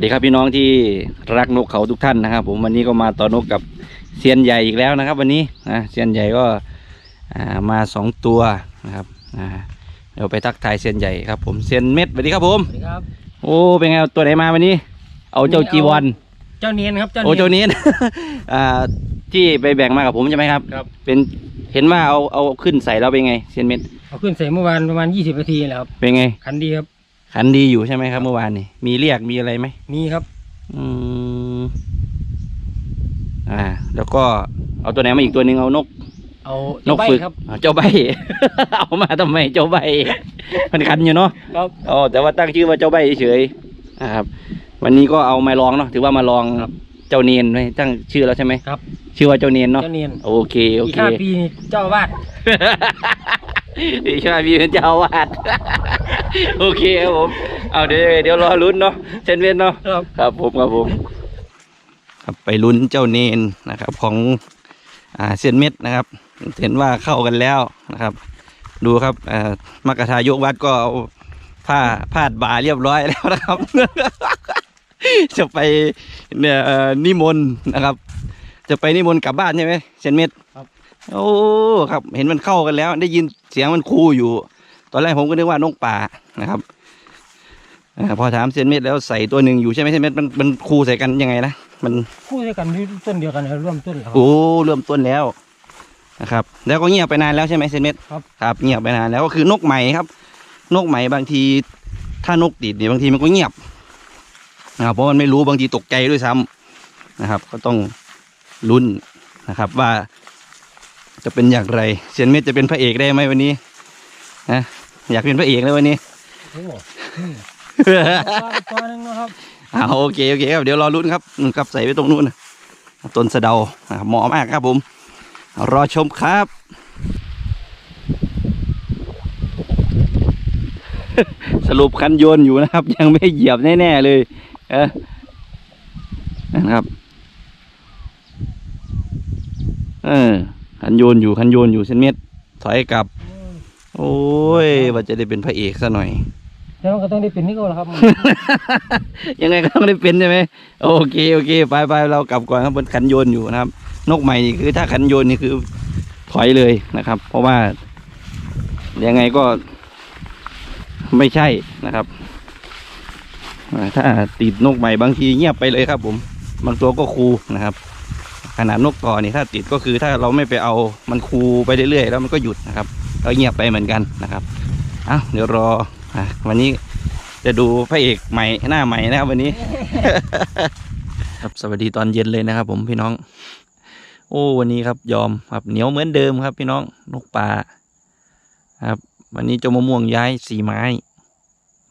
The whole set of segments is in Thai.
วัสดีครับพี่น้องที่รักนกเขาทุกท่านนะครับ ผมวันนี้ก็มาต่อนกกับเซียนใหญ่อีกแล้วนะครับ วันนี้นะเซียนใหญ่ก็อ่ามาสองตัวนะครับอ่าเดี๋ยวไปทักทายเซียนใหญ่ครับ ผมเซียนเม็ดสวัสดีครับผมสวัสดีครับโอ้เป็นไงตัวไหนมาวันนี้ เอาเจ้าจีวรเจ้าเนียนครับเจ้าโอ้เนียนเจ้านี้อ่าที่ไปแบ่งมากับผมใช่ไหมครับครับ เป็นเห็นว่าเอาเอาขึ้นใส่แล้วเป็นไงเซียนเม็ดเอาขึ้นใส่เมื่อวานประมาณ20นาทีแล้วครับเป็นไงคันดีครับ ขันดีอยู่ใช่ไหมครับ เมื่อวานนี่มีเรียกมีอะไรไหมมีครับ อืมอ่า แล้วก็เอาตัวไหนมาอีกตัวหนึ่งเอานก เอานเจ้ากใบฝึกครับอ่าเจ้าใบ เอามาทำไมเจ้าใบ มันคันอยู่เนาะครับ อ๋อแต่ว่าตั้งชื่อว่าเจ้าใบเฉยๆนะครับ วันนี้ก็เอามาลองเนาะถือว่ามาลองเจ้าเนียนไว้ตั้งชื่อแล้วใช่ไหมครับ ชื่อว่าเจ้าเนียนเนาะเจ้าเนียนโอเคโออีกเค ห้าปีนี่เจ้าอาวาด อีกชาบีเป็นเจ้าอาวาดโอเคครับผม เอาเดี๋ยวเดี๋ยวรอลุ้นเนาะเชนเวียนเนาะครับ ครับผมครับผมครับไปลุ้นเจ้าเนนนะครับของอ่าเซียนเม็ดนะครับ เห็นว่าเข้ากันแล้วนะครับ ดูครับอ่ามกทายกวัดก็เอาผ้าพาดบ่าเรียบร้อยแล้วนะครับ จะไปเนี่ยเอ่อนิมนต์นะครับ จะไปนิมนต์กลับบ้านใช่ไหมเซียนเม็ดครับ โอ้ครับเห็นมันเข้ากันแล้ว ได้ยินเสียงมันคูอยู่ ตอนแรกผมก็นึกว่านกป่านะครับอาพอถามเซียนเม็ดแล้วใส่ตัวหนึ่งอยู่ใช่ไหมเซียนเม็ดมันมันคูใส่กันยังไงนะมันคู่ด้วยกันที่ต้นเดียวกันร่วมต้นแล้วครับ โอ้เริ่มต้นแล้วนะครับ แล้วก็เงียบไปนานแล้วใช่ไหมเซนเม็ดครับ ครับเงียบไปนานแล้วก็คือนกใหม่ครับ นกใหม่บางทีถ้านกติดเนี่ยบางทีมันก็เงียบนะครับเพราะมันไม่รู้บางทีตกใจด้วยซ้ำนะครับ ก็ต้องลุ้นนะครับ ว่า จะเป็นอย่างไรเซนเม็ดจะเป็นพระเอกได้ไหมวันนี้นะอยากเป็นพระเอกเลยวันนี้โอ้โหอืมตัวหนึงนะครับอ่าโอเคโอเคครับเดี๋ยวรอลุ้นครับนู่นครับใส่ไว้ตรงนู้นนะต้นสะเดาอ่าเหมาะมากครับผม รอชมครับสรุปคันโยนอยู่นะครับ ยังไม่เหยียบแน่ๆเลยเออนะครับ เออ คันโยนอยู่คันโยนอยู่เส้นเม็ดถอยกลับ โอ้ยว่าจะได้เป็นพระเอกซะหน่อย แล้วมันก็ต้องได้เป็นนี่ก็แล้วครับ ยังไงก็ต้องได้เป็นใช่ไหมโอเคโอเคไปไปเรากลับก่อนครับบนขันโยนอยู่นะครับ นกใหม่นี่คือ ถ้าขันโยนนี่คือถอยเลยนะครับ เพราะว่า ยังไงก็ไม่ใช่นะครับอ่าถ้าติดนกใหม่บางทีเงียบไปเลยครับ ผม บางตัวก็คูนะครับ ขนาดนกต่อนี่ถ้าติดก็คือถ้าเราไม่ไปเอามันคูไปเรื่อยๆ แล้วมันก็หยุดนะครับก็เงียบไปเหมือนกันนะครับเอาเดี๋ยวรออะวันนี้จะดูพระเอกใหม่หน้าใหม่นะครับวันนี้ ครับสวัสดีตอนเย็นเลยนะครับ ผมพี่น้อง โอ้วันนี้ครับยอมครับเหนียวเหมือนเดิมครับ พี่น้องนกป่าครับ วันนี้เจ้ามะม่วงย้ายสี่ไม้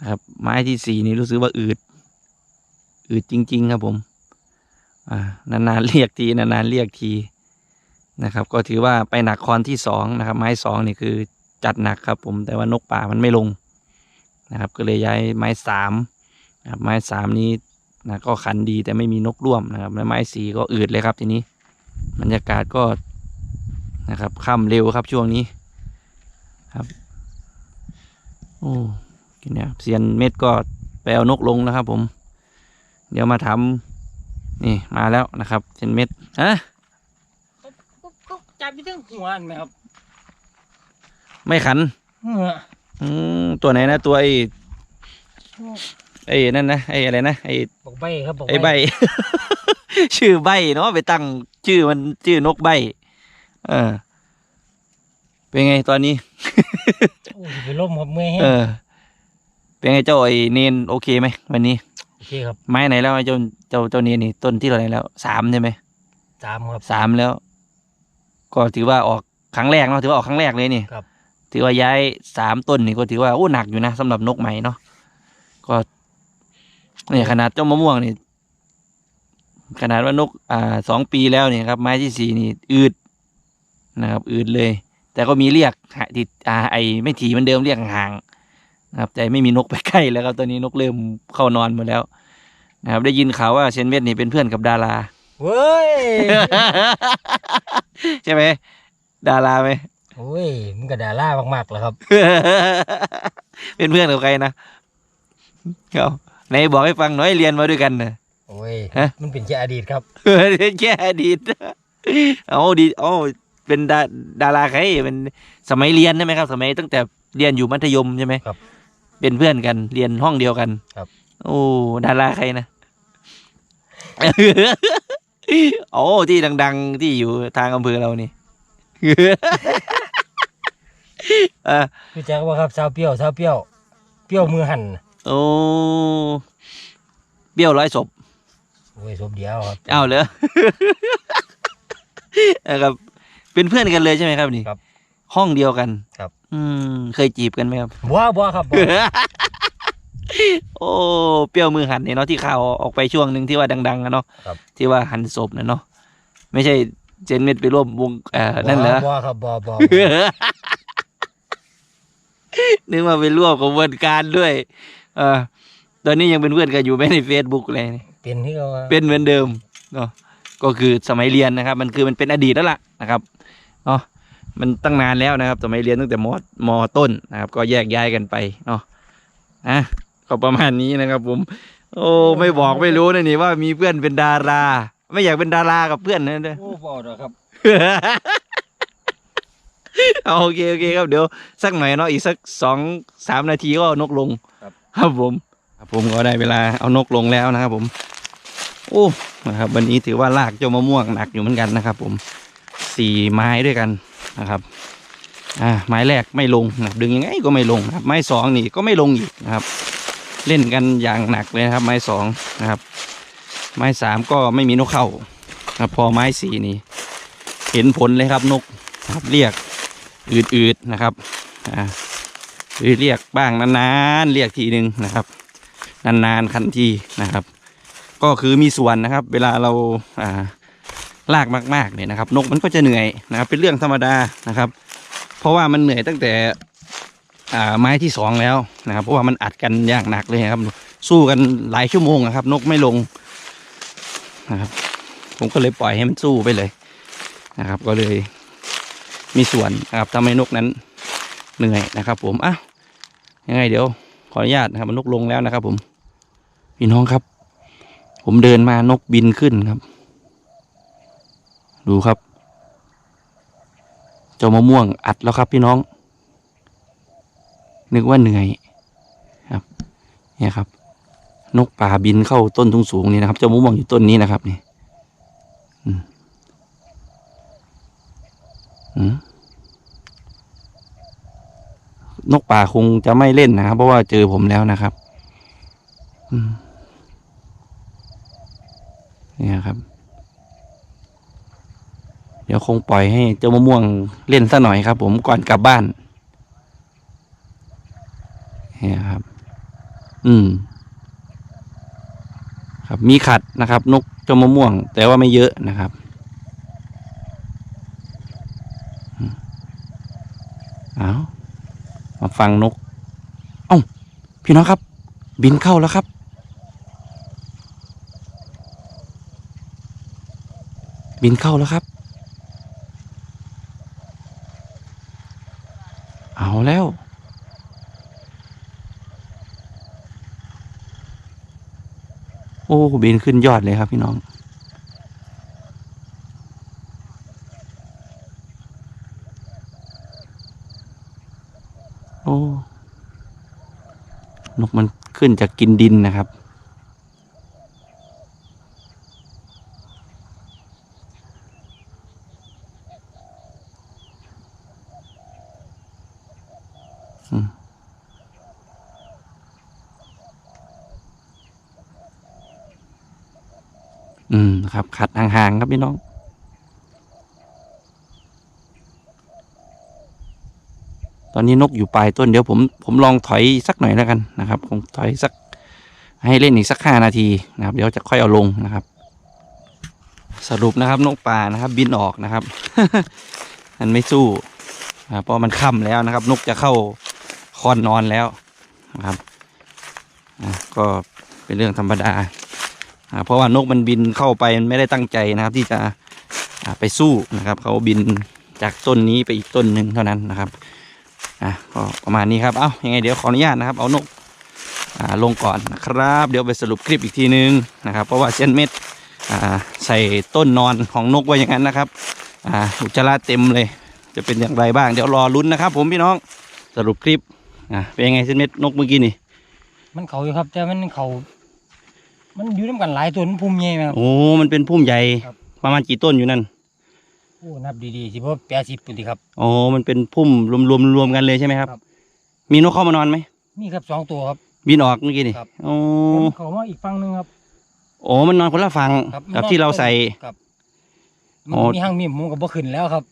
นะครับ ไม้ที่สี่นี่รู้สึกว่าอืดอืดจริง ๆ ครับผม อ่านานๆเรียกทีนานๆเรียกทีนะครับ ก็ถือว่าไปหนักคอนที่สองนะครับ ไม้สองนี่คือจัดหนักครับผมแต่ว่านกป่ามันไม่ลงนะครับ ก็เลยย้ายไม้สามนะครับไม้สามนี้นะก็ขันดีแต่ไม่มีนกร่วมนะครับแล้วไม้สี่ก็อืดเลยครับทีนี้บรรยากาศก็นะครับค่ำเร็วครับช่วงนี้ครับโอ้กินเนี่ยเซียนเม็ดก็ไปเอานกลงนะครับผม เดี๋ยวมาทำ นี่มาแล้วนะครับเซียนเม็ดฮะก็ก็จับไปถึงหัวอันไหมครับไม่ขันหัวอืมตัวไหนนะตัวไอ้ไอ้นั่นนะไอ้อะไรนะไอ้บอกใบครับบอกไอ้ใบ ชื่อใบเนาะไปตั้งชื่อมันชื่อนกใบ เออ เป็นไงตอนนี้ โอ้ยไปล่มครับเมื่อยแห้งเออ เป็นไงเจ้าไอ้เนนโอเคไหมวันนี้โอ เคครับไม้ไหนแล้วไอ้เจ้าเจ้าเจ้าเนนนี่ต้นที่เราไหนแล้วสามใช่ไหมสามครับ สามแล้ว ก็ถือว่าออกครั้งแรกเนาะถือว่าออกครั้งแรกเลยนี่ครับ ถือว่าย้ายสามต้นนี่ก็ถือว่าโอ้หนักอยู่นะสำหรับนกใหม่เนาะก็เนี่ยขนาดเจ้ามะม่วงนี่ขนาดว่านกอ่าสองปีแล้วเนี่ยครับ ไม้ที่สี่นี่อืดนะครับ อืดเลย แต่ก็มีเรียกหาติดอ่าไอไม่ถี่เหมันเดิมเรียกห่างๆ นะครับแต่ไม่มีนกไปใกล้แล้วครับตอนนี้นกเริ่มเข้านอนหมดแล้ว นะครับ ได้ยินข่าวว่าเชนเวทนี่เป็นเพื่อนกับดารา เว้ยใช่ไหมดาราไหมโอ้ยมันก็ดาล่ามากๆแล้วครับ เป็นเพื่อนกับใครนะเขาไหนบอกให้ฟังหน่อยเรียนมาด้วยกันนะโอ้ยฮะมันเป็นแค่อดีตครับ แค่อดีตเอาดีเอาเป็นดาดาราใครเป็นสมัยเรียนใช่ไหมครับ สมัยตั้งแต่เรียนอยู่มัธยมใช่ไหมครับ เป็นเพื่อนกันเรียนห้องเดียวกันครับ โอ้ดาราใครนะ โอ้ที่ดัง ๆ ที่อยู่ทางอำเภอเรานี่ เออรู้จักว่าครับสาวเปรี้ยวสาวเปรี้ยว เปรี้ยวมือหั่นโอ้เบี้ยวร้อยศพโอ้ยศพเดียวครับ เอาเหรอนะครับ เป็นเพื่อนกันเลยใช่ไหมครับนี่ครับห้องเดียวกันครับ อืมเคยจีบกันไหมครับบัวบัวครับบัวโอ้เปรี้ยวมือหันเนี่ยเนาะที่ข่าวออกไปช่วงหนึ่งที่ว่าดังๆอะเนาะครับที่ว่าหันศพนะเนาะไม่ใช่เจนเม็ดไปร่วมวงเอ่อนั่นเหรอบัวครับบัวบัวนึกว่าไปร่วมกระบวนการด้วย เออตอนนี้ยังเป็นเพื่อนกันอยู่ไหมในเฟซบุ๊กเลยนี่เป็นที่เขาว่าเป็นเหมือนเดิมเนาะก็คือสมัยเรียนนะครับ มันคือมันเป็นอดีตแล้วล่ะนะครับเนาะ มันตั้งนานแล้วนะครับสมัยเรียนตั้งแต่มมต้นนะครับ ก็แยกย้ายกันไปเนาะอะก็ประมาณนี้นะครับ ผม โอ้ไม่บอกไม่รู้นะนี่ว่ามีเพื่อนเป็นดารา ไม่อยากเป็นดารากับเพื่อนนะเด้อโอ้บ่ดอกครับ เอาโอเคโอเคครับเดี๋ยวสักหน่อยเนาะอีกสักสองสามนาทีก็เอานกลงครับ ครับผมครับผมก็ได้เวลาเอานกลงแล้วนะครับ ผม โอ้นะครับ วันนี้ถือว่าลากเจ้ามะม่วงหนักอยู่เหมือนกันนะครับ ผมสี่ไม้ด้วยกัน นะครับอ่าไม้แรกไม่ลงนะดึงยังไงก็ไม่ลงนะครับไม้สองนี่ก็ไม่ลงอีกนะครับ เล่นกันอย่างหนักเลยนะครับ ไม้สองนะครับ ไม้สามก็ไม่มีนกเข้าครับพอไม้สี่นี่เห็นผลเลยครับนกครับเรียกอืดๆนะครับอ่าหรือเรียกบ้างนานๆเรียกทีหนึ่งนะครับ นานๆคันทีนะครับ ก็คือมีส่วนนะครับ เวลาเราอ่า ลากมากๆเนี่ยนะครับ นกมันก็จะเหนื่อยนะครับเป็นเรื่องธรรมดานะครับ เพราะว่ามันเหนื่อยตั้งแต่อ่าไม้ที่สองแล้วนะครับ เพราะว่ามันอัดกันอย่างหนักเลยครับ สู้กันหลายชั่วโมงนะครับ นกไม่ลงนะครับ ผมก็เลยปล่อยให้มันสู้ไปเลยนะครับ ก็เลยมีส่วนนะครับทำให้นกนั้นเหนื่อยนะครับ ผมอะยังไงเดี๋ยวขออนุญาตนะครับนกลงแล้วนะครับ ผมพี่น้องครับ ผมเดินมานกบินขึ้นครับ ดูครับ เจ้ามะม่วงอัดแล้วครับพี่น้อง นึกว่าเหนื่อยครับ เนี่ยครับ นกป่าบินเข้าต้นทุงสูงนี่นะครับ เจ้ามะม่วงอยู่ต้นนี้นะครับนี่นกป่าคงจะไม่เล่นนะครับ เพราะว่าเจอผมแล้วนะครับ อืมเนี่ยครับ เดี๋ยวคงปล่อยให้เจ้ามะม่วงเล่นซะหน่อยครับผมก่อนกลับบ้านเนี่ยครับ อืม ครับมีขัดนะครับ นกเจ้ามะม่วง แต่ว่าไม่เยอะนะครับอืมเอามาฟังนก เอ้า พี่น้องครับ บินเข้าแล้วครับ บินเข้าแล้วครับ เอาแล้ว โอ้ บินขึ้นยอดเลยครับพี่น้องโอ้นกมันขึ้นจากกินดินนะครับ อืม อืมครับ ขัด ห่างๆครับพี่น้อง ตอนนี้นกอยู่ปลายต้นเดี๋ยวผมผมลองถอยสักหน่อยแล้วกันนะครับคงถอยสักให้เล่นอีกสักห้านาทีนะครับ เดี๋ยวจะค่อยเอาลงนะครับ สรุปนะครับนกป่านะครับ บินออกนะครับ มันไม่สู้นะเพราะมันค่ำแล้วนะครับ นกจะเข้าคอนนอนแล้วนะครับก็เป็นเรื่องธรรมดา เพราะว่านกมันบินเข้าไปมันไม่ได้ตั้งใจนะครับ ที่จะไปสู้นะครับเขาบินจากต้นนี้ไปอีกต้นหนึ่งเท่านั้นนะครับอะก็ประมาณนี้ครับเอ้ายังไงเดี๋ยวขออนุญาตนะครับเอานกอ่าลงก่อนนะครับ เดี๋ยวไปสรุปคลิปอีกทีนึงนะครับ เพราะว่าเส้นเม็ดอ่าใส่ต้นนอนของนกไว้อย่างนั้นนะครับอ่าอุจจาระเต็มเลย จะเป็นอย่างไรบ้างเดี๋ยวรอลุ้นนะครับ ผมพี่น้องสรุปคลิปอ่าเป็นยังไงเส้นเม็ดนกเมื่อกี้นี่มันเขาอยู่ครับแต่มันเขา มันอยู่น้ำกันหลายตัวมันพุ่มใหญ่ไหมครับ โอ้ มันเป็นพุ่มใหญ่ครับ ประมาณกี่ต้นอยู่นั่น โอ้นับดีๆสิเพราะแปดสิบปุ่นดีครับโอ้มันเป็นพุ่มรวมๆรวมกันเลยใช่ไหมครับ ครับ มีนกเข้ามานอนไหมมีครับสองตัวครับ บินออกเมื่อกี้นี่ครับ โอ้เขามาอีกฝั่งหนึงครับ โอ้มันนอนคนละฝั่งครับกับที่เราใส่ ครับอ๋มันอ มีห้างมีหมูกับบ่ขึ้นแล้วครับ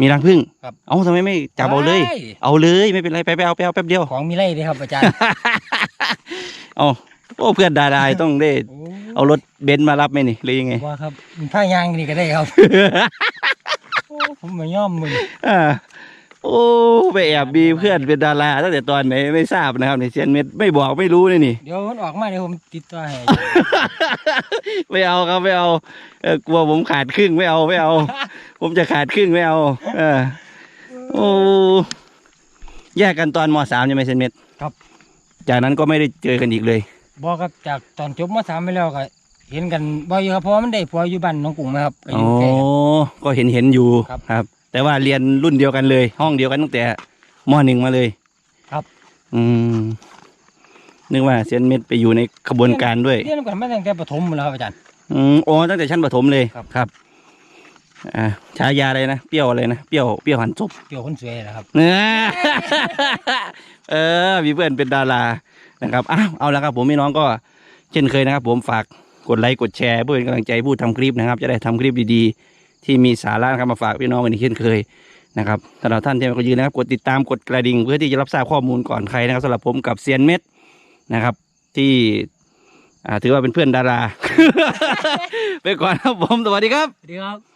มีรังผึ้งครับ เอ้าทำไมไม่จับเอาเลย ได้เอาเลยไม่เป็นไรไปไปเอาไปเอาแป๊บเดียว ของมีไรเลยครับอาจารย์ เอา โอ้เพื่อนดาดายต้องได้โอ้เอารถเบนซ์มารับไหมนี่หรือยังไงว่าครับมันผ้ายางนี่ก็ได้ครับโอ้ผมมาย่อมมืออ่าโอ้ไปแอบมีเพื่อนเป็นดาราตั้งแต่ตอนไหนไม่ทราบนะครับในเซียนเม็ดไม่บอกไม่รู้เลยนี่ เดี๋ยวมันออกมาเดี๋ยวผมติดต่อให้ ไม่เอาครับไม่เอาเออกลัวผมขาดครึ่งไม่เอาไม่เอา ผมจะขาดครึ่งไม่เอา เออโอ้แยกกันตอนมสามใช่ไหมเซนเม็ดครับ จากนั้นก็ไม่ได้เจอกันอีกเลย บอกครับจากตอนจบมสามไปแล้วก็เห็นกันบ่อยอยู่ครับเพราะว่ามันได้ผัวอยู่บ้านน้องกุ้งนะครับก็อโอ้ยู่ใกล้กันก็เห็นเห็นอยู่ครับ ครับ แต่ว่าเรียนรุ่นเดียวกันเลย ห้องเดียวกันตั้งแต่มหนึ่งมาเลย ครับอืมนึกว่าเซียนเม็ดไปอยู่ในขบวนการด้วย เรียนกันมาตั้งแต่ประถมหมดแล้วครับอาจารย์ อืมโอ้ตั้งแต่ชั้นประถมเลยครับ ครับอ่าฉายาอะไรนะเปรี้ยวอะไรนะเปรี้ยวเปรี้ยวหันศพ เกี่ยวคนสวยนะครับเนื้อเออ มีเพื่อนเป็นดารา นะครับอ้าวเอาละครับผมพี่น้องก็เช่นเคยนะครับ ผมฝากกดไลค์กดแชร์เพื่อเป็นกำลังใจผู้ทำคลิปนะครับ จะได้ทำคลิปดีๆ ที่มีสาระนะครับมาฝากพี่น้องกันอีกเช่นเคยนะครับสำหรับท่านที่ม่ก็ยืนนะครับ กดติดตามกดกระดิ่ง เพื่อที่จะรับทราบข้อมูลก่อนใครนะครับสำหรับผมกับเซียนเม็ดนะครับ ที่ถือว่าเป็นเพื่อนดารา ไปก่อนครับผมสวัสดีครับสวัสดีครับ